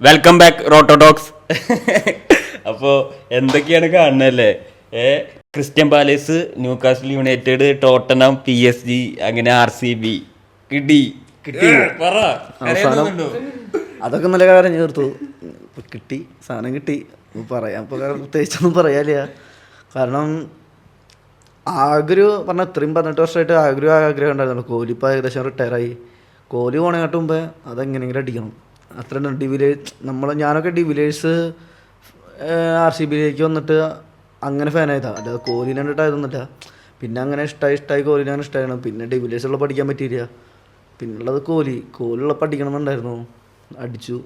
Welcome back റോട്ടോഡോക്സ് അപ്പോൾ എന്തൊക്കെയാണ് കാണുന്നല്ലേ ഏ Crystal Palace Newcastle United Tottenham P S G അങ്ങനെ ആർ സി ബി. കിട്ടി. കിട്ടി. പറ? അതൊക്കെ നല്ല കാര്യം ചേർത്തു. കിട്ടി. സാധനം കിട്ടി. പറയാം. ഇപ്പൊ പ്രത്യേകിച്ചൊന്നും പറയാനില്ല. കാരണം ആഗ്രഹ പറഞ്ഞ ഇത്രയും പതിനെട്ട് വർഷമായിട്ട് ആഗ്രഹം ആഗ്രഹം ഉണ്ടായിരുന്നു. കോഹ്ലി ഇപ്പോൾ ഏകദേശം റിട്ടയറായി. കോഹ്ലി പോണേക്കാട്ട് മുമ്പ് അതെങ്ങനെയെങ്കിലും അടിക്കണം. അത്ര ഡിവിലേഴ്സ് നമ്മൾ ഞാനൊക്കെ ഡിവിലേഴ്സ് ആർ സി ബിയിലേക്ക് വന്നിട്ട് അങ്ങനെ ഫാനായതാണ് അല്ലാതെ കോഹ്ലിനെ കണ്ടിട്ടായതൊന്നുമില്ല പിന്നെ അങ്ങനെ ഇഷ്ടമായി ഇഷ്ടമായി കോഹ്ലിനെ ഇഷ്ടമായിരുന്നു പിന്നെ ഡിവിലേഴ്സ് ഉള്ള പഠിക്കാൻ പറ്റിയില്ല. പിന്നുള്ളത് കോഹ്ലി. കോഹ്ലി ഉള്ള പഠിക്കണം എന്നുണ്ടായിരുന്നു. അടിച്ചു.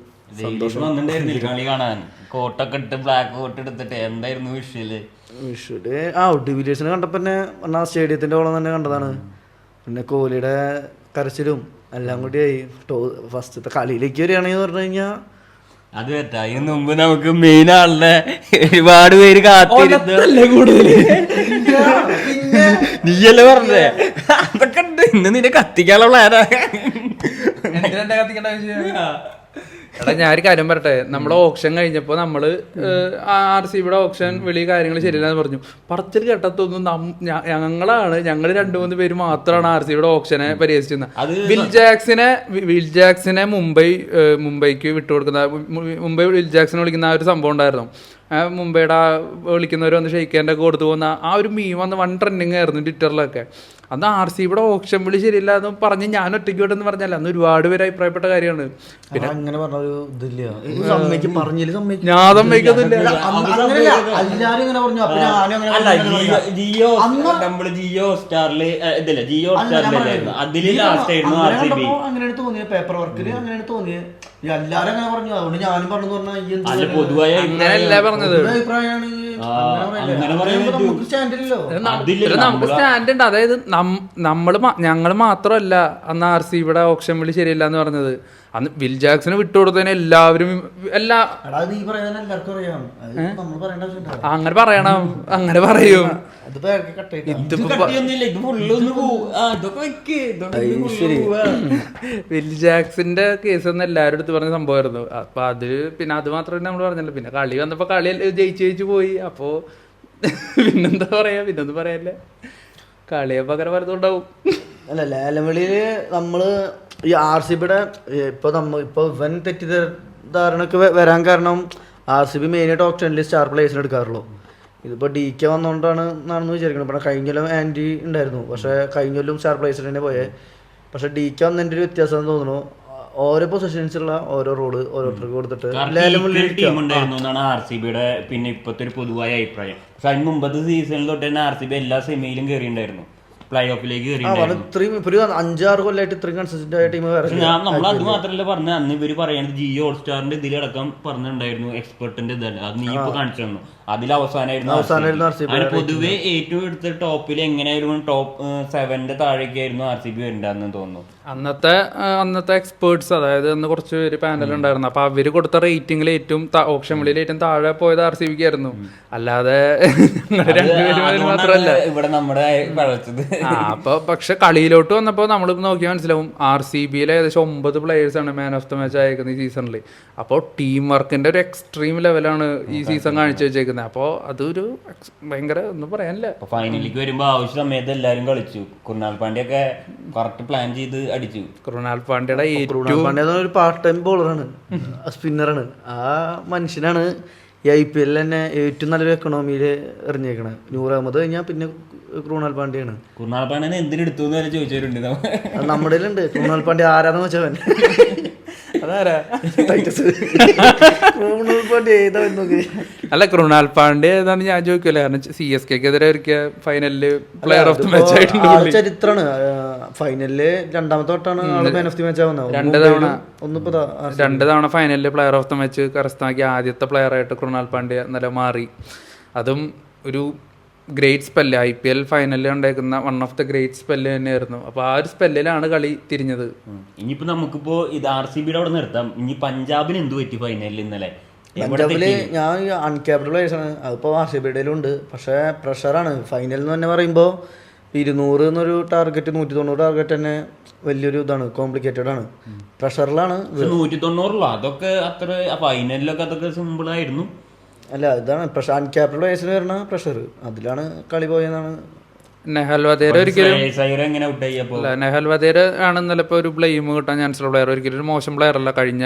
കളി കാണാൻ. കോട്ടൊക്കെ ഇട്ട് ബ്ലാക്ക് കോട്ട് എടുത്തിട്ട് എന്തായിരുന്നു വിഷുവിൽ ആ ഡിവിലേഴ്സിനെ കണ്ടപ്പോൾ തന്നെ സ്റ്റേഡിയത്തിന്റെ സ്റ്റേഡിയത്തിന്റെ ഓളം തന്നെ കണ്ടതാണ്. പിന്നെ കോഹ്ലിയുടെ കരച്ചിലും എല്ലാം കൂടിയായി ടോ ഫസ്റ്റത്തെ കളിയിലേക്ക് വരികയാണെന്ന് പറഞ്ഞു കഴിഞ്ഞാൽ അത് പറ്റാ ഇതിന് മുമ്പ് നമുക്ക് മെയിൻ ആളുടെ ഒരുപാട് പേര് കാത്തിരുന്നു. നീയല്ലേ പറഞ്ഞേ? അതൊക്കെ ഉണ്ട്. ഇന്ന് നിന്നെ കത്തിക്കാനുള്ള പ്ലാനാ എടാ ഞാനൊരു കാര്യം പറട്ടെ നമ്മളെ ഓപ്ഷൻ കഴിഞ്ഞപ്പോൾ നമ്മൾ ആർ സി ബിയുടെ ഓപ്ഷൻ വെളി കാര്യങ്ങൾ ശരിയല്ലാന്ന് പറഞ്ഞു. പറച്ചിൽ ഘട്ടത്തൊന്നും ഞങ്ങളാണ് ഞങ്ങൾ രണ്ടു മൂന്ന് പേര് മാത്രമാണ് ആർ സി ബിയുടെ ഓപ്ഷനെ പരിഹസിച്ചിരുന്നത് വിൽ ജാക്സിനെ വിൽ ജാക്സിനെ മുംബൈ മുംബൈക്ക് വിട്ടുകൊടുക്കുന്ന മുംബൈ വിൽ ജാക്സിനെ വിളിക്കുന്ന ആ ഒരു സംഭവം ഉണ്ടായിരുന്നു. മുംബൈയുടെ ആ വിളിക്കുന്നവർ വന്ന് ഷെയ്ക്കേന്റെ ഒക്കെ കൊടുത്തു പോകുന്ന ആ ഒരു മീം വന്ന് വൺ ട്രെൻഡിങ് ആയിരുന്നു ട്വിറ്ററിലൊക്കെ അന്ന് ആർ സി ബിയുടെ ഓപ്ഷൻ വിളി ശരിയില്ല എന്ന് പറഞ്ഞ് ഞാൻ ഒറ്റയ്ക്ക് വിട്ടെന്ന് പറഞ്ഞല്ല അന്ന് ഒരുപാട് പേര് അഭിപ്രായപ്പെട്ട കാര്യമാണ്. പിന്നെ അങ്ങനെ പറഞ്ഞ ഒരു ഇതില്ല. സമ്മതിക്കും പറഞ്ഞില്ല സമ്മതിക്കും. ഞാൻ സമ്മതിക്കത്തില്ല. ജിയോ ജിയോ നമ്മൾ ജിയോ സ്റ്റാറിൽ ഇതില്ല ജിയോ അല്ല, ഞാൻ സ്റ്റാറിലായിരുന്നു പറഞ്ഞത്. ലാസ്റ്റ് ആയിരുന്നു ആർ അങ്ങനെ സി ബി അങ്ങനെയാണ് തോന്നിയത് പേപ്പർ വർക്കിൽ അങ്ങനെയാണ് തോന്നിയത്. എല്ലാരും അങ്ങനെ പറഞ്ഞു അതുകൊണ്ട് ഞാനും പറഞ്ഞു പറഞ്ഞാൽ? പൊതുവായ അഭിപ്രായമാണ് നമുക്ക് നമ്മൾ സ്റ്റാൻഡ് ഉണ്ട്. അതായത് നമ്മൾ ഞങ്ങൾ മാത്രമല്ല അന്ന് ആർ സി ബിയുടെ ഓപ്ഷൻ വിളി ശരിയല്ല എന്ന് പറഞ്ഞത്. അന്ന് വിൽ ജാക്സിന് വിട്ടുകൊടുത്തതിന് എല്ലാവരും എല്ലാ എടാ നീ പറയുന്നത് എല്ലാവർക്കും അറിയാം. അത് നമ്മൾ പറയേണ്ട ആവശ്യമില്ല. അങ്ങനെ പറയണം. അങ്ങനെ പറയും. വിൽ ജാക്സിന്റെ കേസ് ഒന്നും എല്ലാവരും അടുത്ത് പറഞ്ഞ സംഭവമായിരുന്നു. അപ്പൊ അത് പിന്നെ അത് മാത്രമേ നമ്മൾ പറഞ്ഞല്ലോ. പിന്നെ കളി വന്നപ്പോ കളി ജയിച്ചു ജയിച്ചു പോയി. അപ്പോ പിന്നെന്താ പറയാ? പിന്നൊന്നും പറയാനില്ല കളിയെ പകരം വരുന്നുണ്ടാവും അല്ല ലേലവിളിയിൽ നമ്മൾ ഈ ആർ സി ബിയുടെ ഇപ്പൊ നമ്മ ഇപ്പൊ ഇവൻ തെറ്റിദ്ധാരണക്ക് വരാൻ കാരണം ആർ സി ബി മെയിനായിട്ട് ഓപ്ഷനിൽ സ്റ്റാർ പ്ലേസിന് എടുക്കാറുള്ളൂ. ഇതിപ്പോ ഡി കെ വന്നോണ്ടാണ് എന്നാണെന്ന് വിചാരിക്കണം ഇവിടെ കഴിഞ്ഞ കൊല്ലം ആന്റി ഉണ്ടായിരുന്നു. പക്ഷെ കഴിഞ്ഞ കൊല്ലം സ്റ്റാർ പ്ലേസിൽ തന്നെ പോയെ. പക്ഷെ ഡി കെ വന്നതിന്റെ ഒരു വ്യത്യാസം തോന്നുന്നു. ഓരോ പൊസിഷൻസിലുള്ള ഓരോ റോൾ ഓരോരുത്തർക്ക് കൊടുത്തിട്ട് ലേലം വിളി ടീം ഉണ്ടായിരുന്നു എന്നാണ് ആർ സി ബിയുടെ പിന്നെ ഇപ്പോഴത്തെ ഒരു പൊതുവായ അഭിപ്രായം. പക്ഷെ അതിന് മുമ്പത്തെ സീസണിൽ തൊട്ട് തന്നെ ആർ സി ബി എല്ലാ സെമിയിലും കയറിയിട്ടുണ്ടായിരുന്നു പ്ലേ ഓഫിലേക്ക് ഇത്രയും ഒരു അഞ്ചാറ് കൊല്ലമായിട്ട് ഇത്രയും കൺസിസ്റ്റന്റ് ആയ ടീം വേറെ ഞാൻ നമ്മൾ അത് മാത്രമല്ല പറഞ്ഞ അന്ന് ഇവർ പറയുന്നത് ജിയോ ഹോട്ട്സ്റ്റാറിന്റെ ഇതിലടക്കം പറഞ്ഞിട്ടുണ്ടായിരുന്നു എക്സ്പെർട്ടിന്റെ ഇതല്ല. അത് നീ ഇപ്പൊ കാണിച്ചു തന്നു. അതിൽ അവസാനമായിരുന്നു അവസാനമായിരുന്നു സി അതിന് പൊതുവെ ഏറ്റവും എടുത്ത ടോപ്പിൽ എങ്ങനെയായിരുന്നു ടോപ്പ് സെവന്റെ താഴേക്കായിരുന്നു ആർ സി ബി വരണ്ടെന്ന് തോന്നുന്നു. അന്നത്തെ അന്നത്തെ എക്സ്പേർട്സ് അതായത് അന്ന് കുറച്ച് പേര് പാനൽ ഉണ്ടായിരുന്നു. അപ്പൊ അവർ കൊടുത്ത റേറ്റിംഗിൽ ഏറ്റവും ഓപ്ഷൻ വിളിയിൽ ഏറ്റവും താഴെ പോയത് ആർ സി ബിക്ക് ആയിരുന്നു. അല്ലാതെ മാത്രമല്ല. ഇവിടെ നമ്മുടെ അപ്പൊ പക്ഷെ കളിയിലോട്ട് വന്നപ്പോ നമ്മൾ നോക്കിയാൽ മനസ്സിലാവും ആർ സി ബിയിലെ ഏകദേശം ഒമ്പത് പ്ലേയേഴ്സ് ആണ് മാൻ ഓഫ് ദ മാച്ച് അയക്കുന്നത് ഈ സീസണിൽ അപ്പോൾ ടീം വർക്കിന്റെ ഒരു എക്സ്ട്രീം ലെവലാണ് ഈ സീസൺ കാണിച്ചു വെച്ചേക്കുന്നത്. അപ്പോൾ അതൊരു ഭയങ്കര ഒന്നും പറയാനില്ല. ഫൈനലിക്ക് ഫൈനലിലേക്ക് വരുമ്പോൾ ആവശ്യ സമയത്ത് എല്ലാവരും കളിച്ചു. കുറുനാൾ പാണ്ഡ്യൊക്കെ കറക്റ്റ് പ്ലാൻ ചെയ്ത് അടിച്ചു. കുറുനാൾ പാണ്ഡ്യയുടെ പാർട്ട് ടൈം ബോളറാണ് സ്പിന്നറാണ് ആ മനുഷ്യനാണ് ഈ ഐ പി എല്ലിൽ തന്നെ ഏറ്റവും നല്ലൊരു എക്കണോമിയിൽ എറിഞ്ഞേക്കണ. നൂറ് അഹമ്മദ് കഴിഞ്ഞാൽ പിന്നെ ക്രൂണാൽ പാണ്ഡ്യയാണ്. കുർണാൽ പാണ്ഡ്യനെ എന്തിനെടുത്തു എന്ന് വരെ ചോദിച്ചവരുണ്ട്. അത് നമ്മുടെ ഉണ്ട് കൃണാൽ പാണ്ഡ്യ ആരാന്ന് വെച്ചവൻ അതാരാ? ടൈറ്റസ് കൃണാൽ പാണ്ഡ്യ ഏതാ നോക്കി അല്ല കൃണാൽ പാണ്ഡ്യ ഏതാണ് ഞാൻ ചോദിക്കില്ല കാരണം സി എസ് കെക്കെതിരെ ഒരിക്കൽ ഫൈനലിൽ പ്ലെയർ ഓഫ് ദി മാച്ച് ആയിട്ടുണ്ട് ആൾ ചരിത്രമാണ്. ഫൈനലിൽ രണ്ടാമത്തെ വട്ടാണ് ആൾ മാൻ ഓഫ് ദി മാച്ച് ആവുന്നത്. രണ്ട് തവണ. ഒന്നിപ്പോ രണ്ട് തവണ ഫൈനലിൽ പ്ലെയർ ഓഫ് ദി മാച്ച് കരസ്ഥമാക്കി ആദ്യത്തെ പ്ലെയർ ആയിട്ട് കൃണാൽ പാണ്ഡ്യ നില മാറി. അതും ഒരു great spell I P L ഫൈനലിൽ ഉണ്ടായിരിക്കുന്ന one of the great spell തന്നെയായിരുന്നു. അപ്പോൾ ആ ഒരു സ്പെല്ലിലാണ് കളി തിരിഞ്ഞത്. ഇനിയിപ്പോ നമുക്കിപ്പോ ഇത് ആർ സി ബിയുടെ അവിടെ നിർത്താം. ഇനി പഞ്ചാബിന് എന്ത് പറ്റി ഫൈനലിൽ ഇന്നലെ? പഞ്ചാബിൽ ഞാൻ പ്ലേയേഴ്സ് ആണ്. അതിപ്പോ ആർ സി ബിയുടെ ഉണ്ട്. പക്ഷെ പ്രഷറാണ് ഫൈനൽ എന്ന് തന്നെ പറയുമ്പോൾ ഇരുന്നൂറ് എന്നൊരു ടാർഗറ്റ് നൂറ്റി തൊണ്ണൂറ് ടാർഗറ്റ് തന്നെ വലിയൊരു ഇതാണ് കോംപ്ലിക്കേറ്റഡ് ആണ്. പ്രഷറിലാണ് നൂറ്റി തൊണ്ണൂറിലോ അതൊക്കെ അത്ര ഫൈനലിലൊക്കെ അതൊക്കെ സിമ്പിൾ ആയിരുന്നു. അല്ല ഇതാണ് പ്രഷർ അൺക്യാപ്റ്റഡ് വയസ്സിൽ വരുന്ന പ്രഷർ അതിലാണ് കളി പോയെന്നാണ് നെഹൽ വധേര ഒരിക്കലും നെഹൽ വധേര ആണ് ഇന്നലെ ഒരു ബ്ലെയിം കിട്ടാൻ ചാൻസ് ഉള്ള പ്ലെയർ ഒരിക്കലും ഒരു മോശം പ്ലെയർ അല്ല. കഴിഞ്ഞ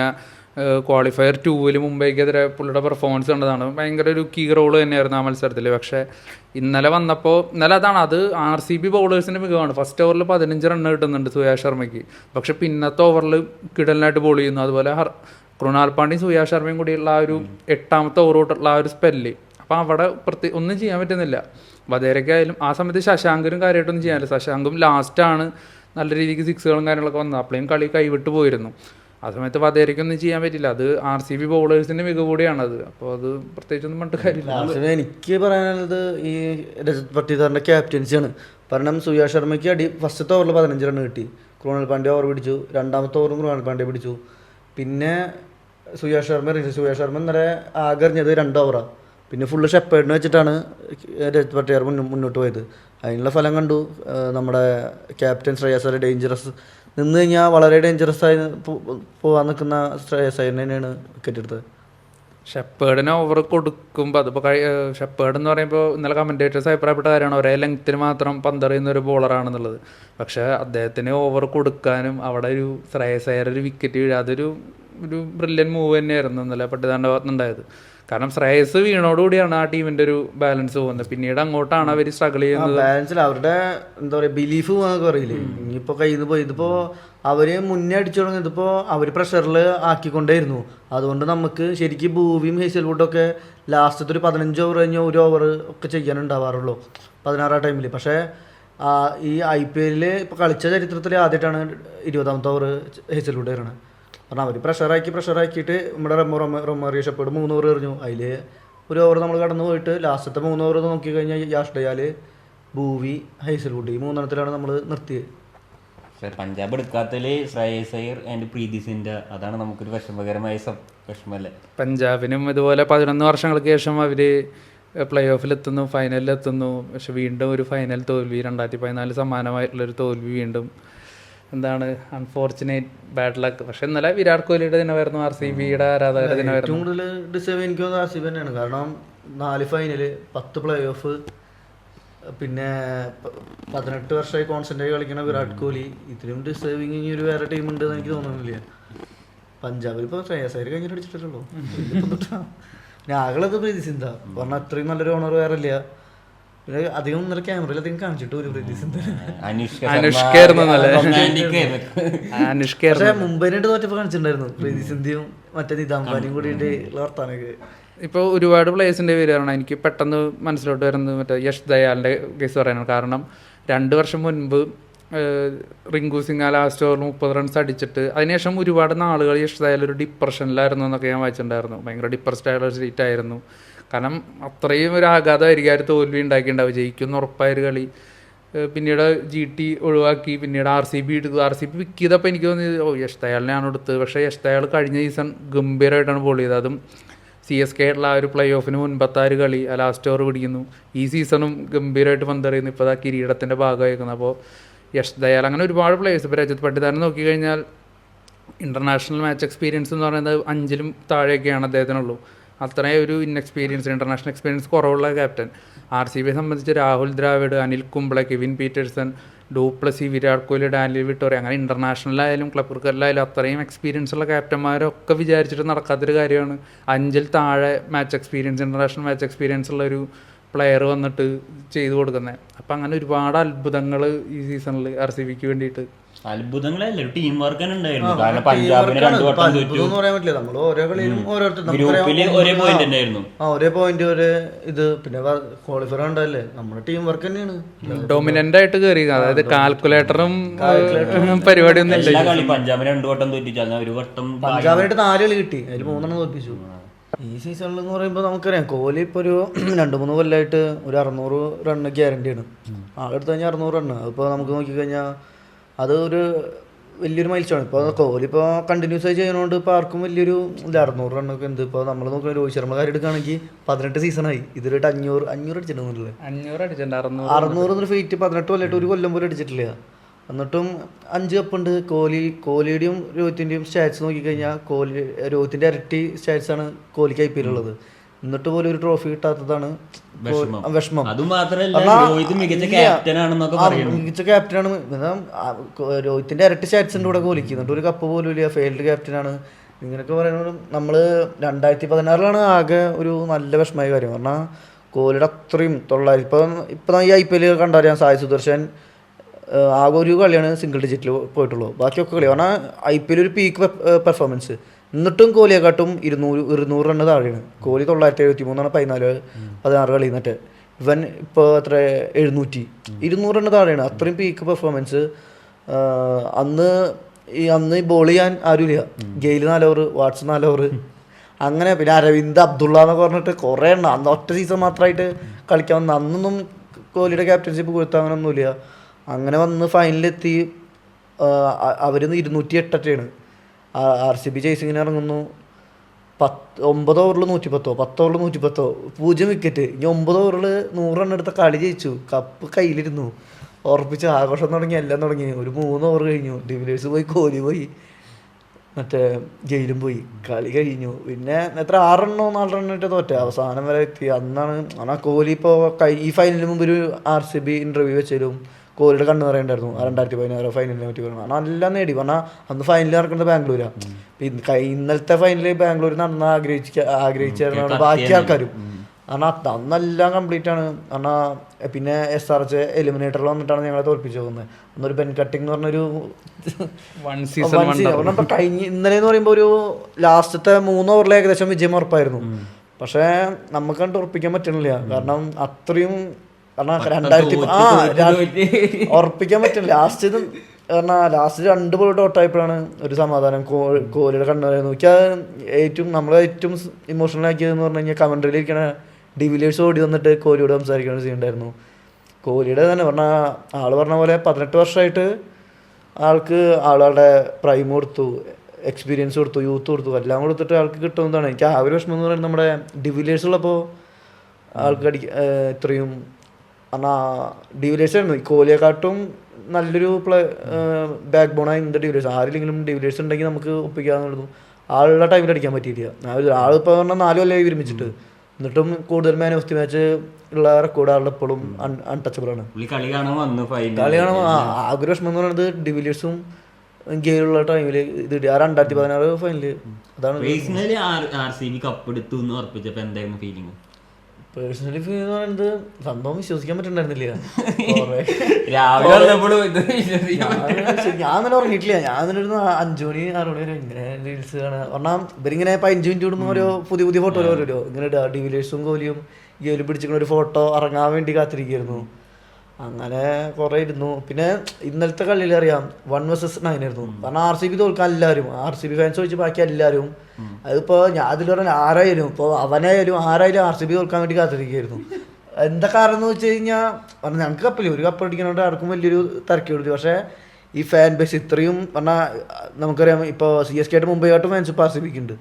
ക്വാളിഫയർ ടൂവിൽ മുംബൈക്കെതിരെ പുള്ളിയുടെ പെർഫോമൻസ് കണ്ടതാണ്. ഭയങ്കര ഒരു കീ റോൾ തന്നെയായിരുന്നു ആ മത്സരത്തിൽ പക്ഷേ ഇന്നലെ വന്നപ്പോൾ ഇന്നലെ അതാണ് അത് ആർ സി ബി ബൗളേഴ്സിന്റെ മികവാണ്. ഫസ്റ്റ് ഓവറിൽ പതിനഞ്ച് റണ്ണ് കിട്ടുന്നുണ്ട് സുയാഷ് ശർമ്മയ്ക്ക്. പക്ഷേ പിന്നത്തെ ഓവറിൽ കിടലിനായിട്ട് ബോൾ ചെയ്യുന്നു. അതുപോലെ ഹർ കൃണാൽ പാണ്ഡ്യയും സുയാഷ് ശർമ്മയും കൂടിയുള്ള ആ ഒരു എട്ടാമത്തെ ഓവർ തൊട്ടുള്ള ആ ഒരു സ്പെല്ല് അപ്പോൾ അവിടെ പ്രത്യേക ഒന്നും ചെയ്യാൻ പറ്റുന്നില്ല. വധേരയ്ക്കായാലും ആ സമയത്ത് ശശാങ്കരും കാര്യമായിട്ടൊന്നും ചെയ്യാനില്ല. ശശാങ്കും ലാസ്റ്റാണ് നല്ല രീതിക്ക് സിക്സുകളും കാര്യങ്ങളൊക്കെ വന്നത്. അപ്പോഴേയും കളി കൈവിട്ട് പോയിരുന്നു. ആ സമയത്ത് വധേരയ്ക്കൊന്നും ചെയ്യാൻ പറ്റില്ല. അത് ആർ സി ബി ബോളേഴ്സിന്റെ മികവ് കൂടിയാണത്. അപ്പോൾ അത് പ്രത്യേകിച്ചൊന്നും പറഞ്ഞിട്ട് കാര്യമില്ല. എനിക്ക് പറയാനുള്ളത് ഈ രജത് പട്ടിദാറിന്റെ ക്യാപ്റ്റൻസിയാണ് കാരണം സുയാ ശർമ്മയ്ക്ക് അടി ഫസ്റ്റത്തെ ഓവറിൽ പതിനഞ്ച് റൺ കിട്ടി. ക്രോണൽ പാണ്ഡ്യ ഓവർ പിടിച്ചു. രണ്ടാമത്തെ ഓവറും ക്രോണൽ പാണ്ഡ്യ പിടിച്ചു. പിന്നെ സുയാ ശർമ്മ. സുയാ ശർമ്മ ഇന്നലെ ആകറിഞ്ഞത് രണ്ട് ഓവറാണ് പിന്നെ ഫുള്ള് ഷെപ്പേഡിന് വെച്ചിട്ടാണ് രജത് പട്ടിയാർ മുന്നോട്ട് പോയത്. അതിനുള്ള ഫലം കണ്ടു. നമ്മുടെ ക്യാപ്റ്റൻ ശ്രേയസ് അയ്യർ ഡേഞ്ചറസ് നിന്ന് കഴിഞ്ഞാൽ വളരെ ഡേഞ്ചറസ് ആയി പോവാൻ നിൽക്കുന്ന ശ്രേയസ് അയ്യർ തന്നെയാണ് വിക്കറ്റ് എടുത്തത്. ഷെപ്പേഡിന് ഓവർ കൊടുക്കുമ്പോൾ അതിപ്പോൾ കഴി ഷെപ്പേഡ് എന്ന് പറയുമ്പോൾ ഇന്നലെ കമന്റേറ്റേഴ്സ് അഭിപ്രായപ്പെട്ട കാര്യമാണ് ഒരേ ലെങ്ത്തിന് മാത്രം പന്തറിയുന്ന ഒരു ബോളറാണെന്നുള്ളത് പക്ഷേ അദ്ദേഹത്തിന് ഓവർ കൊടുക്കാനും അവിടെ ഒരു ശ്രേയസ് അയ്യർ ഒരു വിക്കറ്റ് വീഴാതൊരു ഒരു ബ്രില്യൻ മൂവ് തന്നെയായിരുന്നു ഇന്നലെ പട്ടിതാന്റെ ഭാഗത്തുനിന്നുണ്ടായത് കാരണം ശ്രേയസ് വീണോടുകൂടിയാണ് ആ ടീമിന്റെ ഒരു ബാലൻസ് പോകുന്നത്. പിന്നീട് അങ്ങോട്ടാണ് അവർ സ്ട്രഗിൾ ചെയ്യുന്നത്. ബാലൻസിൽ അവരുടെ എന്താ പറയുക ബിലീഫ് പറയില്ലേ ഇനിയിപ്പോ കയ്യിൽ നിന്ന് പോയി ഇതിപ്പോ അവർ മുന്നേ അടിച്ചു തുടങ്ങി ഇതിപ്പോ അവർ പ്രഷറിൽ ആക്കിക്കൊണ്ടേയിരുന്നു. അതുകൊണ്ട് നമുക്ക് ശരിക്കും ഭൂവിയും ഹേസൽവുഡൊക്കെ ലാസ്റ്റത്തെ ഒരു പതിനഞ്ച് ഓവർ കഴിഞ്ഞ ഒരു ഓവർ ഒക്കെ ചെയ്യാനുണ്ടാവാറുള്ളൂ പതിനാറാം ടൈമിൽ പക്ഷേ ഈ ഐ പി എല്ലിൽ ഇപ്പോൾ കളിച്ച ചരിത്രത്തിൽ ആദ്യമായിട്ടാണ് ഇരുപതാമത്തെ ഓവർ ഹേസൽവുഡ് വരണത്. കാരണം അവർ പ്രഷറാക്കി പ്രഷറാക്കിയിട്ട് നമ്മുടെ റമ്മ റമ്മ റമ്മ ഷെപ്പേഡ് മൂന്ന് ഓവർ എറിഞ്ഞു. അതിൽ ഒരു ഓവർ നമ്മൾ കടന്നു പോയിട്ട് ലാസ്റ്റത്തെ മൂന്ന് ഓവർ നോക്കി കഴിഞ്ഞാൽ യാഷ്ടയാൽ ഭൂവി ഹൈസൽകുട്ടി ഈ മൂന്നെണ്ണത്തിലാണ് നമ്മൾ നിർത്തിയത്. പക്ഷെ പഞ്ചാബ് എടുക്കാത്തതിൽ ശ്രേയസ് അയ്യർ ആൻഡ് പ്രീതി സിൻഡ അതാണ് നമുക്കൊരു വിഷമകരമായ വിഷമല്ലേ പഞ്ചാബിനും ഇതുപോലെ പതിനൊന്ന് വർഷങ്ങൾക്ക് ശേഷം അവർ പ്ലേ ഓഫിലെത്തുന്നു ഫൈനലിലെത്തുന്നു പക്ഷെ വീണ്ടും ഒരു ഫൈനൽ തോൽവി രണ്ടായിരത്തി പതിനാല് സമാനമായിട്ടുള്ളൊരു തോൽവി വീണ്ടും എന്താണ് അൺഫോർച്ചുനേറ്റ് ബാഡ് ലക്ക് പക്ഷെ ഇന്നലെ വിരാട് കോഹ്ലിയുടെ ദിനമായിരുന്നു ആർ സി ബിയുടെ ആരാധകരുടെ ദിനമായിരുന്നു. ഏറ്റവും കൂടുതൽ ഡിസേവ് എനിക്ക് തോന്നുന്നത് ആർ സി ബി തന്നെയാണ്. കാരണം നാല് ഫൈനൽ പത്ത് പ്ലേ ഓഫ് പിന്നെ പതിനെട്ട് വർഷമായി കോൺസെൻട്രേറ്റ് കളിക്കുന്ന വിരാട് കോഹ്ലി ഇത്രയും ഡിസേർവിങ് ഇനി ഒരു വേറെ ടീം ഉണ്ട് എന്ന് എനിക്ക് തോന്നുന്നില്ല. പഞ്ചാബിൽ ഇപ്പോൾ ശ്രേയസ് അയ്യർ കഴിഞ്ഞിട്ട് അടിച്ചിട്ടുള്ളൂ പിന്നെ ആകളത് പ്രീതി സിന്ധ പറഞ്ഞാൽ അത്രയും നല്ലൊരു ഓണർ വേറെ ഇല്ല പിന്നെ അധികം ഇന്നലെ ക്യാമറയിൽ അധികം കാണിച്ചിട്ട് ഒരു പ്രീതി സിന്ധ അനുഷ്ക അനുഷ്കയായിരുന്നു നല്ല. റൊമാന്റിക് അനുഷ്ക പക്ഷേ മുംബൈനായിട്ട് തോറ്റപ്പോ കാണിച്ചിട്ടുണ്ടായിരുന്നു. പ്രീതി സിന്ധ്യയും മറ്റേ നിതാംബാനിയും കൂടിയിട്ട് ഉള്ള വർത്താനൊക്കെ ഇപ്പോൾ ഒരുപാട് പ്ലേയേഴ്സിന്റെ പേര് പറയണം എനിക്ക് പെട്ടെന്ന് മനസ്സിലോട്ട് വരുന്നത് മറ്റേ യശ് ദയാലിന്റെ കേസ് പറയാനാണ്. കാരണം രണ്ട് വർഷം മുൻപ് റിങ്കു സിംഗ് ആ ലാസ്റ്റ് ഓവറിൽ മുപ്പത് റൺസ് അടിച്ചിട്ട് അതിനുശേഷം ഒരുപാട് നാളുകൾ യശ് ദയാൽ ഒരു ഡിപ്രഷനിലായിരുന്നു എന്നൊക്കെ ഞാൻ വായിച്ചിട്ടുണ്ടായിരുന്നു. ഭയങ്കര ഡിപ്രസ്ഡ് ആയിട്ടുള്ള സ്റ്റേറ്റ് ആയിരുന്നു. കാരണം അത്രയും ഒരു ആഘാതമായിരിക്കും ഒരു തോൽവി ഉണ്ടാക്കിയിട്ടുണ്ടാവും ജയിക്കുന്ന ഉറപ്പായൊരു കളി. പിന്നീട് ജി ടി ഒഴിവാക്കി പിന്നീട് ആർ സി ബി എടുത്തു. ആർ സി ബി പിക്ക് ചെയ്തപ്പോൾ എനിക്ക് തോന്നിയത് ഓ യഷ്തയാളിനെയാണ് എടുത്ത് പക്ഷേ യഷ്തയാൾ കഴിഞ്ഞ സീസൺ ഗംഭീരമായിട്ടാണ് ബോൾ ചെയ്തത്. അതും സി എസ് കെ ആ ഒരു പ്ലേ ഓഫിന് മുൻപത്തെ ആ ഒരു കളി ലാസ്റ്റ് ഓവർ പിടിക്കുന്നു. ഈ സീസണും ഗംഭീരമായിട്ട് പന്തെറിയുന്നു. ഇപ്പോൾ ആ കിരീടത്തിന്റെ ഭാഗമായിരിക്കുന്നത് അപ്പോൾ ദയാൽ അങ്ങനെ ഒരുപാട് പ്ലേയേഴ്സ് ഇപ്പോൾ രജത് പട്ടിദാരൻ നോക്കിക്കഴിഞ്ഞാൽ ഇന്റർനാഷണൽ മാച്ച് എക്സ്പീരിയൻസ് എന്ന് പറയുന്നത് അഞ്ചിലും താഴെയൊക്കെയാണ് അദ്ദേഹത്തിനുള്ളൂ. അത്രയും ഒരു ഇൻഎക്സ്പീരിയൻസ് ഇന്റർനാഷണൽ എക്സ്പീരിയൻസ് കുറവുള്ള ക്യാപ്റ്റൻ ആർ സി ബിയെ സംബന്ധിച്ച് Rahul Dravid Anil Kumble Kevin Pietersen du Plessis Virat Kohli Daniel Vettori അങ്ങനെ ഇന്റർനാഷണലായാലും ക്ലബ് ക്രിക്കറ്റിലായാലും അത്രയും എക്സ്പീരിയൻസ് ഉള്ള ക്യാപ്റ്റന്മാരൊക്കെ വിചാരിച്ചിട്ട് നടക്കാത്തൊരു കാര്യമാണ്. അഞ്ചിൽ താഴെ match experience international match experience ഉള്ള ഒരു പ്ലെയർ വന്നിട്ട് ചെയ്തു കൊടുക്കുന്നത് അപ്പം അങ്ങനെ ഒരുപാട് അത്ഭുതങ്ങൾ ഈ സീസണിൽ ആർ സി ബിക്ക് വേണ്ടിയിട്ട് അത്ഭുതങ്ങളല്ലേ ടീം വർക്ക് തന്നെ ഉണ്ടായിരുന്നു. കാരണം പഞ്ചാബിന് രണ്ടു വട്ടം തോറ്റു. എന്ന് പറയാൻ പറ്റില്ല. നമ്മൾ ഓരോ കളിയിലും ഓരോരുത്തർ ഒരേ പോയിന്റ് തന്നെയായിരുന്നു. ആ ഒരേ പോയിന്റ് ഒരേ ഇത്. പിന്നെ ക്വാളിഫയർ ഉണ്ടല്ലേ നമ്മുടെ ടീം വർക്ക് തന്നെയാണ്. ഡൊമിനന്റ് ആയിട്ട് കയറി അതായത് കാൽക്കുലേറ്ററും പരിപാടിയൊന്നും ഇല്ല. എല്ലാ കളി പഞ്ചാബിന് രണ്ടു വട്ടം തോറ്റിച്ചു ഒരു വട്ടം പഞ്ചാബിനായിട്ട് നാല് കളി കിട്ടി. അതിൽ മൂന്നെണ്ണം തോൽപ്പിച്ചു. ഈ സീസണിൽ എന്ന് പറയുമ്പോൾ നമുക്കറിയാം കോഹ്ലി ഇപ്പോൾ ഒരു രണ്ട് മൂന്ന് കൊല്ലമായിട്ട് ഒരു അറുന്നൂറ് റണ്ണ് ഗ്യാരണ്ടിയാണ് ആളെടുത്ത് കഴിഞ്ഞാൽ അറുന്നൂറ് റണ്ണ് അതിപ്പോൾ നമുക്ക് നോക്കിക്കഴിഞ്ഞാൽ അത് ഒരു വലിയൊരു മൈൽസ്റ്റോൺ. ഇപ്പോൾ കോഹ്ലി ഇപ്പോൾ കണ്ടിന്യൂസ് ആയി ചെയ്യുന്നതുകൊണ്ട് ഇപ്പോൾ ആർക്കും വലിയൊരു ഇത് അറുന്നൂറ് റണ്ണൊക്കെ ഉണ്ട്. ഇപ്പോൾ നമ്മൾ നോക്കുന്ന രോഹിത് ശർമ്മ കാര്യം എടുക്കുകയാണെങ്കിൽ പതിനെട്ട് സീസണായി ഇതിലിട്ട് അഞ്ഞൂറ് അഞ്ഞൂറ് അടിച്ചിട്ടുണ്ടെന്നില്ല അഞ്ഞൂറ് അടിച്ചിട്ടുണ്ട്. അറുന്നൂറ് അറുന്നൂറ് എന്നൊരു ഫീറ്റ് പതിനെട്ട് കൊല്ലമായിട്ട് ഒരു കൊല്ലം പോലും അടിച്ചിട്ടില്ല. എന്നിട്ടും അഞ്ച് കപ്പുണ്ട് കോഹ്ലി കോഹ്ലിയുടെയും രോഹിത്തിന്റെയും സ്റ്റാറ്റ്സ് നോക്കിക്കഴിഞ്ഞാൽ കോഹ്ലി രോഹിത്തിന്റെ ഇരട്ടി സ്റ്റാറ്റ്സാണ് ആണ് കോഹ്ലിക്ക് ഐ പി ഉള്ളത്. എന്നിട്ട് പോലും ഒരു ട്രോഫി കിട്ടാത്തതാണ് വിഷമം. അത് മാത്രല്ല രോഹിത് മികച്ച പറയുന്നു മികച്ച ക്യാപ്റ്റനാണ് രോഹിത്തിന്റെ ഇരട്ടി സ്റ്റാറ്റ്സ് ഉണ്ട് ഇവിടെ കോലിക്ക് എന്നിട്ട് ഒരു കപ്പ് പോലും ഇല്ല. ഫെയിൽഡ് ക്യാപ്റ്റനാണ് ഇങ്ങനെയൊക്കെ പറയുന്നത് നമ്മൾ രണ്ടായിരത്തി പതിനാറിലാണ് ആകെ ഒരു നല്ല വിഷമമായ കാര്യം. പറഞ്ഞാൽ കോഹ്ലിയുടെ അത്രയും തൊള്ളായിരം ഇപ്പം ഇപ്പം ഈ ഐ പി എൽ കണ്ടറിയാം. സായി സുദർശൻ ആകെ ഒരു കളിയാണ് സിംഗിൾ ഡിജിറ്റിൽ പോയിട്ടുള്ളൂ. ബാക്കിയൊക്കെ കളി. പറഞ്ഞാൽ ഐ പി എൽ ഒരു പീക്ക് പെർഫോമൻസ് എന്നിട്ടും കോഹ്ലിയെക്കാട്ടും ഇരുന്നൂറ് ഇരുന്നൂറ് റണ്ണ് താഴെയാണ്. കോഹ്ലി തൊള്ളായിരത്തി എഴുപത്തി മൂന്നാണ് പതിനാല് പതിനാറ് കളി എന്നിട്ട്. ഇവൻ ഇപ്പോൾ എത്ര? എഴുന്നൂറ്റി. ഇരുന്നൂറ് റണ്ണ് താഴെയാണ്. അത്രയും പീക്ക് പെർഫോമൻസ് അന്ന് ഈ അന്ന് ബോൾ ചെയ്യാൻ ആരുമില്ല. ഗെയിൽ നാല് ഓവർ വാട്സ് നാല് ഓവർ അങ്ങനെ പിന്നെ അരവിന്ദ് അബ്ദുള്ള എന്നൊക്കെ പറഞ്ഞിട്ട് കുറേ എണ്ണം. അന്ന് ഒറ്റ സീസൺ മാത്രമായിട്ട് കളിക്കാൻ വന്ന. അന്നൊന്നും കോഹ്ലിയുടെ ക്യാപ്റ്റൻഷിപ്പ് കൊടുത്താൽ അങ്ങനെ ഒന്നുമില്ല അങ്ങനെ വന്ന് ഫൈനലിലെത്തി അവർ ഇരുന്നൂറ്റി എട്ടൊക്കെയാണ് ആർ സി ബി ചേസിങ്ങിന് ഇറങ്ങുന്നു. പത്ത് ഒമ്പത് ഓവറിൽ നൂറ്റി പത്തോ പത്ത് ഓവറിൽ നൂറ്റി പത്തോ പൂജ്യം വിക്കറ്റ് ഇനി ഒമ്പത് ഓവറിൽ നൂറെണ്ണം റൺ എടുത്ത കളി ജയിച്ചു. കപ്പ് കയ്യിലിരുന്നു. ഉറപ്പിച്ച് ആഘോഷം തുടങ്ങി എല്ലാം തുടങ്ങി. ഒരു മൂന്ന് ഓവർ കഴിഞ്ഞു. ഡിവിലേഴ്സ് പോയി കോഹ്ലി പോയി. മറ്റേ ജയിലും പോയി. കളി കഴിഞ്ഞു. പിന്നെ എത്ര? ആറെണ്ണോ റണ്ണോ ഇട്ട് തോറ്റ അവസാനം വരെ എത്തി. അന്നാണ് ആ കോഹ്ലി ഇപ്പോൾ ഈ ഫൈനലിന് മുമ്പ് ഒരു ആർ സി ബി ഇന്റർവ്യൂ വെച്ചാലും കോഹ്ലിയുടെ കണ്ണ് നിറയുണ്ടായിരുന്നു ആ രണ്ടായിരത്തി പതിനാറ് ഫൈനലിനെ പറ്റി പറഞ്ഞു നല്ല നേടി. പറഞ്ഞാൽ അന്ന് ഫൈനലിൽ നടക്കുന്നത് ബാംഗ്ലൂരാണ് ഇന്നലത്തെ ഫൈനലിൽ ബാംഗ്ലൂർ നടന്ന ആഗ്രഹിച്ച ആഗ്രഹിച്ചായിരുന്നു ബാക്കി ആൾക്കാരും. കാരണം അന്നെല്ലാം കംപ്ലീറ്റ് ആണ്. കാരണം പിന്നെ എസ് ആർ എച്ച് എലിമിനേറ്ററിൽ വന്നിട്ടാണ് ഞങ്ങളെ തോൽപ്പിച്ചു പോകുന്നത് അന്നൊരു പെൻ കട്ടിംഗ് എന്ന് പറഞ്ഞൊരു. കഴിഞ്ഞ ഇന്നലെ എന്ന് പറയുമ്പോൾ ഒരു ലാസ്റ്റത്തെ മൂന്ന് ഓവറിൽ ഏകദേശം വിജയം ഉറപ്പായിരുന്നു. പക്ഷേ നമുക്ക് കണ്ട് ഉറപ്പിക്കാൻ പറ്റണില്ല. കാരണം അത്രയും കാരണം രണ്ടായിരത്തി ആ ഉറപ്പിക്കാൻ പറ്റില്ല. ലാസ്റ്റ് കാരണം ലാസ്റ്റ് രണ്ട് ബോൾ ഡോട്ടായപ്പോഴാണ് ഒരു സമാധാനം. കോഹ്ലിയുടെ കണ്ണുണ്ടായിരുന്നു എനിക്ക് ഏറ്റവും നമ്മളെ ഏറ്റവും ഇമോഷണൽ ആക്കിയതെന്ന് പറഞ്ഞു കഴിഞ്ഞാൽ കമൻട്രിയിൽ ഇരിക്കണ ഡിവിലേഴ്സ് ഓടി വന്നിട്ട് കോഹ്ലിയോട് സംസാരിക്കുന്ന ഒരു scene ഉണ്ടായിരുന്നു. കോഹ്ലിയുടെ തന്നെ പറഞ്ഞാൽ ആൾ പറഞ്ഞ പോലെ പതിനെട്ട് വർഷമായിട്ട് ആൾക്ക് ആളുടെ പ്രൈം കൊടുത്തു എക്സ്പീരിയൻസ് കൊടുത്തു യൂത്ത് കൊടുത്തു എല്ലാം കൊടുത്തിട്ട് ആൾക്ക് കിട്ടുന്നതാണ് എനിക്ക് ആ ഒരു വിഷമം എന്ന് പറയുന്നത് നമ്മുടെ ഡിവിലേഴ്സ് ഉള്ളപ്പോൾ ആൾക്ക് അടി ഇത്രയും എന്നാ ഡിവിലേഴ്സ് ആയിരുന്നു കോഹ്ലിയെക്കാട്ടും നല്ലൊരു പ്ലേ ബാക്ക് ബോണായി ഇന്ന ഡിവിലേഴ്സ് ആരില്ലെങ്കിലും ഡിവിലേഴ്സ് ഉണ്ടെങ്കിൽ നമുക്ക് ഒപ്പിക്കാന്നുള്ളൂ ആളുള്ള ടൈമിൽ അടിക്കാൻ പറ്റിയില്ല ആളിപ്പോൾ പറഞ്ഞാൽ നാല് കൊല്ലമായി വിരമിച്ചിട്ട് എന്നിട്ടും കൂടുതൽ മാൻ ഓഫ് ദി മാച്ച് ഉള്ള റെക്കോർഡ് ആളുടെ എപ്പോഴും അൺടച്ചബിൾ ആണ്. കളി കാണാൻ വിഷമം എന്ന് പറയുന്നത് ഡിവിലിയേഴ്സും ഗെയിലുള്ള ടൈമിൽ ഇത് ആ രണ്ടായിരത്തി പതിനാറ് ഫൈനൽ അതാണ് കപ്പ് എടുത്തു എന്ന് ഉറപ്പിച്ചപ്പോ എന്തായിരുന്നു ഫീലിംഗ് പേഴ്സണലി ഫീൽ എന്ന് പറയുന്നത് സംഭവം വിശ്വസിക്കാൻ പറ്റുന്നുണ്ടായിരുന്നില്ല ഞാൻ- തന്നെ ഉറങ്ങിയിട്ടില്ല. ഞാൻ തന്നെ ഒരു നാ- അഞ്ചു മണി ആറു മണി വരെ ഇങ്ങനെ റീൽസ് കാണാൻ പറഞ്ഞാൽ ഇവരിങ്ങനെ പതിനഞ്ച് മിനിറ്റ് കൂടുമ്പോൾ ഓരോ പുതിയ പുതിയ ഫോട്ടോ വരുമല്ലോ ഇങ്ങനെ ഡിവിലേഴ്സും കോഹ്ലിയും ഗേലും പിടിച്ചിരിക്കുന്ന ഒരു ഫോട്ടോ ഇറങ്ങാൻ വേണ്ടി കാത്തിരിക്കുകയായിരുന്നു. അങ്ങനെ കുറേ ഇരുന്നു. പിന്നെ ഇന്നലത്തെ കളിയിൽ അറിയാം വൺ വേഴ്സസ് നയൻ ആയിരുന്നു. കാരണം ആർ സി ബി തോൽക്കാൻ എല്ലാവരും ആർ സി ബി ഫാൻസ് ചോദിച്ച് ബാക്കി എല്ലാവരും അതിപ്പോ ഞാൻ അതിൽ പറഞ്ഞ ആരായാലും ഇപ്പോൾ അവനായാലും ആരായാലും ആർ സി ബി തോൽക്കാൻ വേണ്ടി കാത്തിരിക്കുകയായിരുന്നു എന്താ കാരണം എന്ന് വെച്ച് കഴിഞ്ഞാൽ പറഞ്ഞാൽ ഞങ്ങൾക്ക് കപ്പില്ല? ഒരു കപ്പ് അടിക്കണോണ്ട് ആർക്കും വലിയൊരു തരക്കേടില്ല പക്ഷേ ഈ ഫാൻ ബേസ് ഇത്രയും പറഞ്ഞാൽ നമുക്കറിയാം ഇപ്പോൾ സി എസ് കെ ആയിട്ട് മുംബൈ ആയിട്ട് ഫാൻസ് ഇപ്പോൾ ആർ സി ബിക്ക്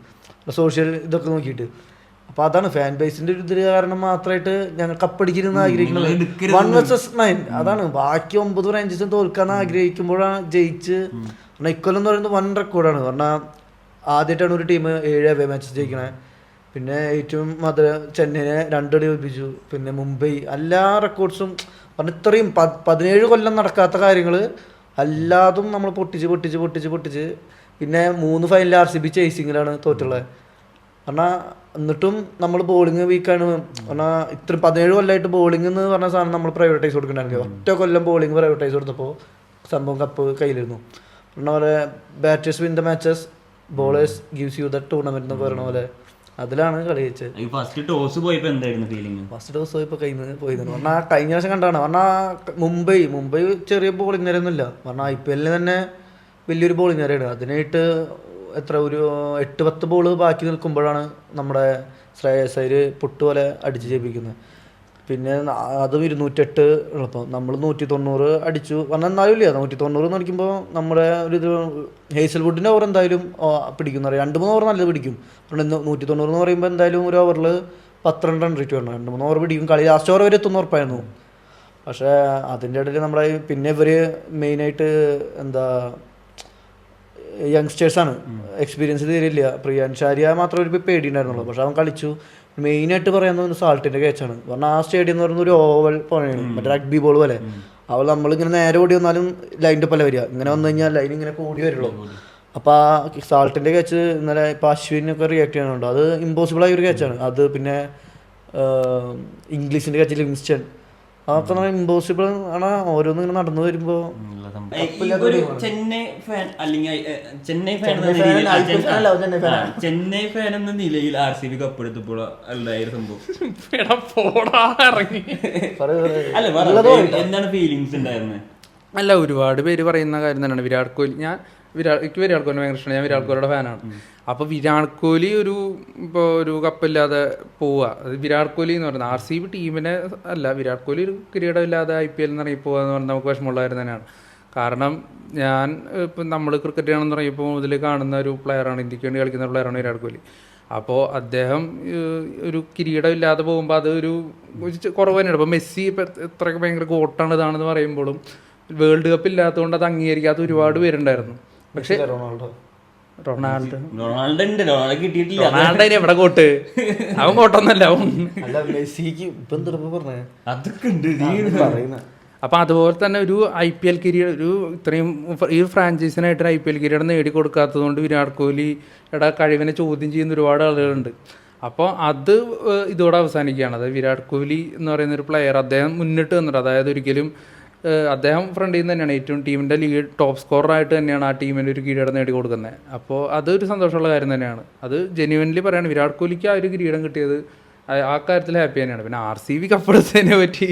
സോഷ്യൽ ഇതൊക്കെ നോക്കിയിട്ട്. അപ്പോൾ അതാണ് ഫാൻ ബേസിന്റെ ഒരു കാരണം മാത്രമായിട്ട് ഞങ്ങൾ കപ്പടിക്കുന്ന ആഗ്രഹിക്കുന്നത്. വൺ വേഴ്സസ് നയൻ അതാണ്. ബാക്കി ഒമ്പത് ഫ്രാഞ്ചൈസും തോൽക്കാൻ ആഗ്രഹിക്കുമ്പോഴാണ് ജയിച്ച്. കാരണം ഇക്കൊല്ലം എന്ന് പറയുന്നത് വൺ റെക്കോർഡാണ് പറഞ്ഞാൽ ആദ്യമായിട്ടാണ് ഒരു ടീം ഏഴ് അവേ മാച്ചസ് ജയിക്കണേ. പിന്നെ ഏറ്റവും മധുര ചെന്നൈനെ രണ്ടടി ഒപ്പിച്ചു പിന്നെ മുംബൈ. എല്ലാ റെക്കോർഡ്സും പറഞ്ഞ ഇത്രയും പതിനേഴ് കൊല്ലം നടക്കാത്ത കാര്യങ്ങൾ അല്ലാതും നമ്മൾ പൊട്ടിച്ച് പൊട്ടിച്ച് പൊട്ടിച്ച് പൊട്ടിച്ച്. പിന്നെ മൂന്ന് ഫൈനൽ ആർ സി ബി ചേസിങ്ങിലാണ് തോറ്റുള്ളത് പറഞ്ഞാൽ എന്നിട്ടും നമ്മൾ ബോളിങ് വീക്കാണ് പറഞ്ഞാൽ ഇത്ര പതിനേഴ് കൊല്ലമായിട്ട് ബോളിംഗ് എന്ന് പറഞ്ഞ സാധനം നമ്മൾ പ്രൈവറ്റൈസ് കൊടുക്കണ്ടായിരുന്നു. ഒറ്റ കൊല്ലം ബോളിംഗ് പ്രൈവറ്റൈസ് കൊടുത്തപ്പോൾ സംഭവം കപ്പ് കയ്യിലിരുന്നു. പറഞ്ഞ പോലെ batters win the matches bowlers gives you the tournament എന്ന് പറയുന്ന പോലെ അതിലാണ് കളി വെച്ചത്. ഫസ്റ്റ് ടോസ് പോയപ്പോ എന്തായിരുന്നു ഫീലിംഗ് ഫസ്റ്റ് ടോസ് ഇപ്പോൾ കയ്യിൽ പോയിരുന്നു പറഞ്ഞാൽ കഴിഞ്ഞ വർഷം കണ്ടാണ്. പറഞ്ഞാൽ മുംബൈ മുംബൈ ചെറിയ ബോളിംഗ് നിരയൊന്നുമില്ല പറഞ്ഞാൽ ഐ പി എല്ലിന് തന്നെ വലിയൊരു ബോളിംഗ് നിരയാണ്. അതിനായിട്ട് എത്ര ഒരു എട്ട് പത്ത് ബോൾ ബാക്കി നിൽക്കുമ്പോഴാണ് നമ്മുടെ ശ്രേയസ് അയ്യർ പൊട്ട് പോലെ അടിച്ച് ജയിപ്പിക്കുന്നത്. പിന്നെ അതും ഇരുന്നൂറ്റെട്ട് എളുപ്പം നമ്മൾ നൂറ്റി തൊണ്ണൂറ് അടിച്ചു. പറഞ്ഞാൽ എന്നാലും ഇല്ല നൂറ്റി തൊണ്ണൂറ് എന്ന് അടിക്കുമ്പോൾ നമ്മുടെ ഒരു ഇത് ഹേസൽവുഡിന്റെ ഓവർ എന്തായാലും പിടിക്കും എന്ന് രണ്ട് മൂന്ന് ഓവർ നല്ലത് പിടിക്കും. ഇന്ന് നൂറ്റി തൊണ്ണൂറ് എന്ന് പറയുമ്പോൾ എന്തായാലും ഒരു ഓവറിൽ പന്ത്രണ്ട് റൺ റേറ്റ് വേണം രണ്ട് മൂന്ന് ഓവർ പിടിക്കും. കളി ലാസ്റ്റ് ഓവർ വരെ എത്തുന്ന ഉറപ്പായിരുന്നു. പക്ഷേ അതിന്റെ ഇടയിൽ നമ്മുടെ പിന്നെ ഇവർ മെയിനായിട്ട് എന്താ യങ്സ്റ്റേഴ്സാണ് എക്സ്പീരിയൻസ് തീരില്ല പ്രിയാൻ ഷാരിയ മാത്രമേ ഒരു പേടിയുണ്ടായിരുന്നുള്ളൂ. പക്ഷെ അവൻ കളിച്ചു. മെയിനായിട്ട് പറയുന്നത് സാൾട്ടിന്റെ കേച്ചാണ് കാരണം ആ സ്റ്റേഡിയം എന്ന് പറയുന്നത് ഒരു ഓവൽ പോലെയാണ്. മറ്റേ റഗ്ബി ബോൾ പോലെ. അവൾ നമ്മളിങ്ങനെ നേരെ ഓടി വന്നാലും ലൈന്റെ പല വരിക. ഇങ്ങനെ വന്നു കഴിഞ്ഞാൽ ലൈൻ ഇങ്ങനെ കൂടി വരുള്ളൂ. അപ്പോൾ ആ സാൾട്ടിന്റെ കേച്ച് ഇന്നലെ ഇപ്പോൾ അശ്വിനൊക്കെ റിയാക്ട് ചെയ്യാനുണ്ട് അത് ഇമ്പോസിബിൾ ആയ ഒരു കേച്ചാണ് അത് പിന്നെ ഇംഗ്ലീഷിന്റെ കേച്ച് ലിങ്സ്റ്റൺ അതൊക്കെ ഇമ്പോസിബിൾ ആണ്. ഓരോന്നും ഇങ്ങനെ നടന്നു വരുമ്പോൾ ചെന്നൈ ഫാൻ അല്ലെങ്കിൽ ഏ, ചെന്നൈ ഫാൻ എന്ന ചെന്നൈ നിലയിൽ- ഫാൻ എന്ന ആർ സി ബി കപ്പെടുത്തപ്പോൾ ഉണ്ടായ ഒരു സംഭവം. എന്താണ് ഫീലിങ്സ് ഉണ്ടായിരുന്നത് അല്ല ഒരുപാട് പേര് പറയുന്ന കാര്യം തന്നെയാണ്. വിരാട് കോഹ്ലി ഞാൻ വിരാട് എനിക്ക് വിരാട് കോഹ്ലി ഭയങ്കര ഇഷ്ടമാണ്. ഞാൻ വിരാട് കോഹ്ലിയുടെ ഫാനാണ് അപ്പോൾ വിരാട് കോഹ്ലി ഒരു ഇപ്പോൾ ഒരു കപ്പില്ലാതെ പോവുക അത് വിരാട് കോഹ്ലി എന്ന് പറയുന്നത്. ആർ സി ബി ടീമിനെ അല്ല വിരാട് കോഹ്ലി ഒരു കിരീടമില്ലാതെ ഐ പി എൽ നിന്ന് ഇറങ്ങി പോകുക എന്ന് പറഞ്ഞാൽ നമുക്ക് വിഷമമുള്ള കാര്യം തന്നെയാണ്. കാരണം ഞാൻ ഇപ്പം നമ്മൾ ക്രിക്കറ്റ് ആണെന്ന് പറയുമ്പോൾ മുതൽ കാണുന്ന ഒരു പ്ലെയറാണ് ഇന്ത്യയ്ക്ക് വേണ്ടി കളിക്കുന്ന പ്ലെയറാണ് വിരാട് കോഹ്ലി അപ്പോൾ അദ്ദേഹം ഒരു കിരീടം ഇല്ലാതെ പോകുമ്പോൾ അത് ഒരു കുറവ് തന്നെയാണ്. ഇപ്പോൾ മെസ്സി ഇപ്പം എത്രയൊക്കെ ഭയങ്കര ഗോട്ടാണ് ഇതാണെന്ന് പറയുമ്പോഴും വേൾഡ് കപ്പ് ഇല്ലാത്തതുകൊണ്ട് അത് അംഗീകരിക്കാത്ത ഒരുപാട് പേരുണ്ടായിരുന്നു. പക്ഷേ റൊണാൾഡോ. റൊണാൾഡോ. റൊണാൾഡോ ഉണ്ട്. റൊണാൾഡോ കിട്ടിയിട്ടില്ല. റൊണാൾഡോ ഇനി എവിടെ കോട്ട്? അവൻ കോട്ടൊന്നല്ല അവൻ. അല്ല മെസ്സിക്ക് ഇപ്പം പറഞ്ഞേ? അതൊക്കെ ഉണ്ട്. പറയുന്ന. അപ്പം അതുപോലെ തന്നെ ഒരു ഐ പി എൽ കിരീടം ഒരു ഇത്രയും ഈ ഫ്രാഞ്ചൈസിനായിട്ട് ഐ പി എൽ കിരീടം നേടിക്കൊടുക്കാത്തത് കൊണ്ട് വിരാട് കോഹ്ലിയുടെ കഴിവിനെ ചോദ്യം ചെയ്യുന്ന ഒരുപാട് ആളുകളുണ്ട്. അപ്പോൾ അത് ഇതോടെ അവസാനിക്കുകയാണ്. അതായത് വിരാട് കോഹ്ലി എന്ന് പറയുന്ന ഒരു പ്ലെയർ അദ്ദേഹം മുന്നിട്ട് വന്നിട്ട് അതായത് ഒരിക്കലും അദ്ദേഹം ഫ്രണ്ടിൽ നിന്ന് തന്നെയാണ് ഏറ്റവും ടീമിന്റെ ലീഗ് ടോപ്പ് സ്കോറായിട്ട് തന്നെയാണ് ആ ടീമിന് ഒരു കിരീടം നേടി കൊടുക്കുന്നത് അപ്പോൾ അതൊരു സന്തോഷമുള്ള കാര്യം തന്നെയാണ്. അത് ജെന്യുവൻലി പറയുകയാണ് വിരാട് കോഹ്ലിക്ക് ആ ഒരു കിരീടം കിട്ടിയത് ആ- ആ കാര്യത്തിൽ ഹാപ്പി തന്നെയാണ്. പിന്നെ ആർ സി ബി കപ്പെടുത്തതിനെ പറ്റി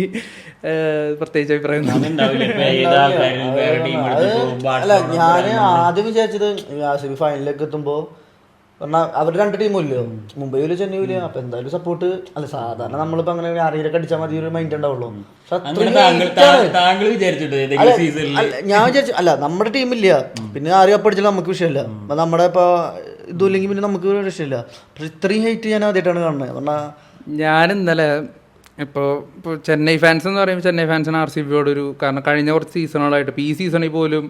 പ്രത്യേകിച്ച് അഭിപ്രായം അല്ല ഞാൻ ആദ്യം വിചാരിച്ചത് ആർ സി ബി ഫൈനലിലേക്ക് എത്തുമ്പോ പറഞ്ഞാൽ അവരുടെ രണ്ട് ടീമില്ലോ മുംബൈയിലും ചെന്നൈയിലും അപ്പൊ എന്തായാലും സപ്പോർട്ട് അല്ല സാധാരണ നമ്മളിപ്പോ അങ്ങനെ ആരെയൊക്കെ അടിച്ചാൽ മതി ഒരു മൈൻഡ് ഉണ്ടാവുള്ളൂ. ഞാൻ വിചാരിച്ചു അല്ല നമ്മുടെ ടീമില്ല പിന്നെ ആരും കപ്പടിച്ചാലും നമുക്ക് വിഷയമില്ല. നമ്മുടെ ഇപ്പൊ ഇതുമില്ലെങ്കിൽ പിന്നെ നമുക്ക് ഒരു വിഷയമില്ല പക്ഷെ ഇത്രയും ഹൈറ്റ് ഞാൻ ആദ്യമായിട്ടാണ് കാണുന്നത് പറഞ്ഞാൽ ഞാൻ ഇന്നലെ ഇപ്പോൾ ഇപ്പോൾ ചെന്നൈ ഫാൻസ് എന്ന് പറയുമ്പോൾ ചെന്നൈ ഫാൻസിന് ആർ സി ബിയോട് ഒരു കാരണം കഴിഞ്ഞ കുറച്ച് സീസണുകളായിട്ട് ഇപ്പോൾ ഈ സീസണിൽ പോലും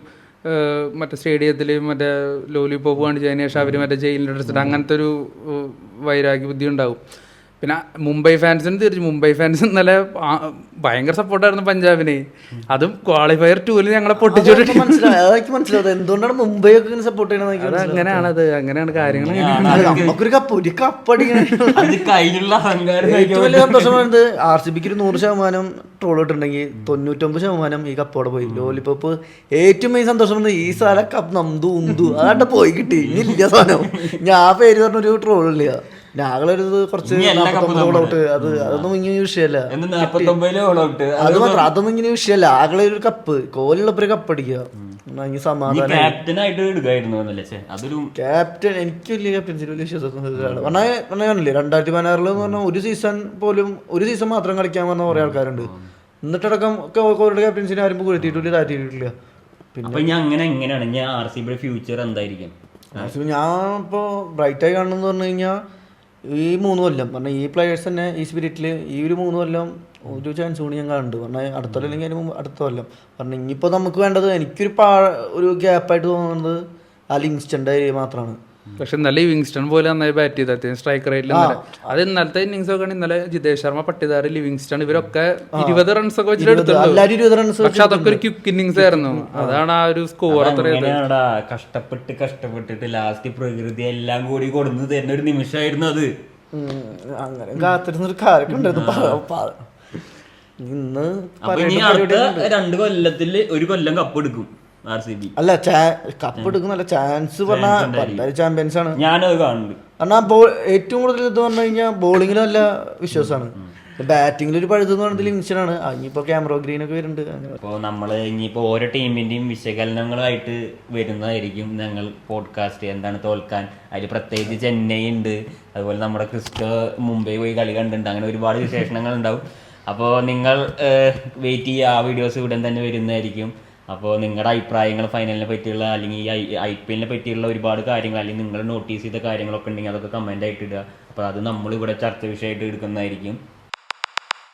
മറ്റേ സ്റ്റേഡിയത്തിൽ മറ്റേ ലോലിപോപ്പ് കാണിച്ചതിന് ശേഷം അവർ മറ്റേ ജയിലിന്റെ എടുത്തിട്ട് അങ്ങനത്തെ ഒരു വൈരാഗ്യ ബുദ്ധി ഉണ്ടാവും. പിന്നെ മുംബൈ ഫാൻസിന് തിരിച്ചു മുംബൈ ഫാൻസ് ഇന്നലെ ഭയങ്കര സപ്പോർട്ടായിരുന്നു പഞ്ചാബിന്. അതും ക്വാളിഫയർ ടൂവിൽ ഞങ്ങളെ പൊട്ടിച്ചോട്ട് മനസ്സിലാവും എന്തുകൊണ്ടാണ് മുംബൈ ഒക്കെ ഇങ്ങനെ സപ്പോർട്ട് അങ്ങനെയാണ് അത് അങ്ങനെയാണത്. അങ്ങനെയാണ് കാര്യങ്ങൾ നമുക്കൊരു കപ്പ് ഒരു ഏറ്റവും വലിയ ആർ സി ബിക്ക് ഒരു നൂറ് ശതമാനം ട്രോൾ ഇട്ടുണ്ടെങ്കിൽ തൊണ്ണൂറ്റൊമ്പത് ശതമാനം ഈ കപ്പോടെ പോയി. ലോലിപ്പോപ്പ് ഏറ്റവും മെയിൻ സന്തോഷം ഈ സാധനം കപ്പ് നന്ദു ഉന്തു. അതാണ്ട് പോയി കിട്ടി. ഇനി ഇല്ല സാധനം. ഞാൻ ആ പേര് പറഞ്ഞൊരു ട്രോൾ ഇല്ല ഞങ്ങളൊരു കുറച്ച് ഔട്ട്. അത് അതൊന്നും ഇങ്ങനെ വിഷയമല്ല അത് മാത്രം അതൊന്നും ഇങ്ങനെ വിഷയമല്ല ആകളെ ഒരു കപ്പ്. കോലുള്ളപ്പോ ഒരു കപ്പ് അടിക്കുക. ക്യാപ്റ്റൻ എനിക്ക് വലിയ ക്യാപ്റ്റൻസി വലിയ വിശ്വാസം പറഞ്ഞാൽ രണ്ടായിരത്തി പതിനാറിൽ എന്ന് പറഞ്ഞാൽ ഒരു സീസൺ പോലും ഒരു സീസൺ മാത്രം കളിക്കാൻ വന്ന കുറെ ആൾക്കാരുണ്ട്. എന്നിട്ടടക്കം ഓരോ ക്യാപ്റ്റൻസിനെ ആരും പുകഴ്ത്തിയിട്ടില്ല താഴ്ത്തിയിട്ടില്ല പിന്നെ ഞാൻ അങ്ങനെ എങ്ങനെയാണ്? ഞാൻ ആർ സി ബിയുടെ ഫ്യൂച്ചർ എന്തായിരിക്കും? ഞാൻ ഇപ്പോൾ ബ്രൈറ്റായി കാണണമെന്ന് പറഞ്ഞു കഴിഞ്ഞാൽ ഈ മൂന്ന് കൊല്ലം. പറഞ്ഞാൽ ഈ പ്ലെയേഴ്സ് തന്നെ ഈ സ്പിരിറ്റിൽ ഈ ഒരു മൂന്ന് കൊല്ലം ഒരു ചാൻസ് കൂടി ഞാൻ കാണുന്നുണ്ട്. പറഞ്ഞാൽ അടുത്ത കൊല്ലം അല്ലെങ്കിൽ അതിന് മുമ്പ് അടുത്ത കൊല്ലം. പറഞ്ഞാൽ ഇനിയിപ്പോൾ നമുക്ക് വേണ്ടത് എനിക്കൊരു പാ ഒരു ഗ്യാപ്പായിട്ട് തോന്നുന്നത് ആ ലിങ്സ്റ്റന്റെ മാത്രമാണ് പക്ഷെ ഇന്നലെ ലിവിങ്സ്റ്റൺ പോലെ നന്നായി ബാറ്റ് ചെയ്ത് അത്യാവശ്യം സ്ട്രൈക്ക് റേറ്റിൽ അത് ഇന്നലത്തെ ഇന്നിങ്സ് ഒക്കെ ഇന്നലെ ജിതേഷ് ശർമ്മ പട്ടിദാർ ലിവിങ്സ്റ്റൺ ഇവരൊക്കെ ഇരുപത് റൺസ് ഒക്കെ വെച്ചിട്ട് പക്ഷെ അതൊക്കെ ഒരു ക്യുക്ക് ഇന്നിങ്സ് ആയിരുന്നു. അതാണ് ആ ഒരു സ്കോർ കഷ്ടപ്പെട്ട് കഷ്ടപ്പെട്ടിട്ട് ലാസ്റ്റ് പ്രകൃതി എല്ലാം കൂടി കൊടുന്ന് തരുന്ന ഒരു നിമിഷമായിരുന്നു അത്. അങ്ങനെ കാത്തിരുന്നൊരു ഉണ്ടായിരുന്നു. പ- ഇന്ന് അടുത്ത രണ്ട് കൊല്ലത്തിൽ ഒരു കൊല്ലം കപ്പ് എടുക്കും. അല്ല കപ്പ് എടുക്കുന്നല്ല ചാൻസ് പറഞ്ഞാൽ ചാമ്പ്യൻസ് ആണ്. ഞാനത് കാണുന്നുണ്ട്. കാരണം ഏറ്റവും കൂടുതൽ ഇത് പറഞ്ഞു കഴിഞ്ഞാൽ ബോളിങ്ങിലും നല്ല വിശ്വാസമാണ്. ബാറ്റിംഗിൽ ഒരു പഴുതെന്ന് പറഞ്ഞത് ലിങ്സ്റ്റനാണ് ഇനിയിപ്പോ ക്യാമറ ഗ്രീൻ ഒക്കെ വരുന്നുണ്ട്. അപ്പോൾ നമ്മൾ ഇനിയിപ്പോൾ ഓരോ ടീമിന്റെയും വിശകലനങ്ങളായിട്ട് വരുന്നതായിരിക്കും ഞങ്ങൾ പോഡ്കാസ്റ്റ് എന്താണ് തോൽക്കാൻ. അതിൽ പ്രത്യേകിച്ച് ചെന്നൈ ഉണ്ട്. അതുപോലെ നമ്മുടെ ക്രിസ്റ്റോ മുംബൈ പോയി കളി കണ്ടിട്ടുണ്ട്. അങ്ങനെ ഒരുപാട് വിശേഷണങ്ങൾ ഉണ്ടാവും. അപ്പോൾ നിങ്ങൾ വെയിറ്റ് ചെയ്യുക. ആ വീഡിയോസ് ഉടൻ തന്നെ വരുന്നതായിരിക്കും. അപ്പോൾ നിങ്ങളുടെ അഭിപ്രായങ്ങൾ ഫൈനലിനെ പറ്റിയുള്ള അല്ലെങ്കിൽ ഈ ഐ പി എല്ലിനെ പറ്റിയുള്ള ഒരുപാട് കാര്യങ്ങൾ അല്ലെങ്കിൽ നിങ്ങൾ നോട്ടീസ് ചെയ്ത കാര്യങ്ങളൊക്കെ ഉണ്ടെങ്കിൽ അതൊക്കെ കമന്റ് ആയിട്ട് ഇടുക. അപ്പോൾ അത് നമ്മളിവിടെ ചർച്ച വിഷയമായിട്ട് എടുക്കുന്നതായിരിക്കും.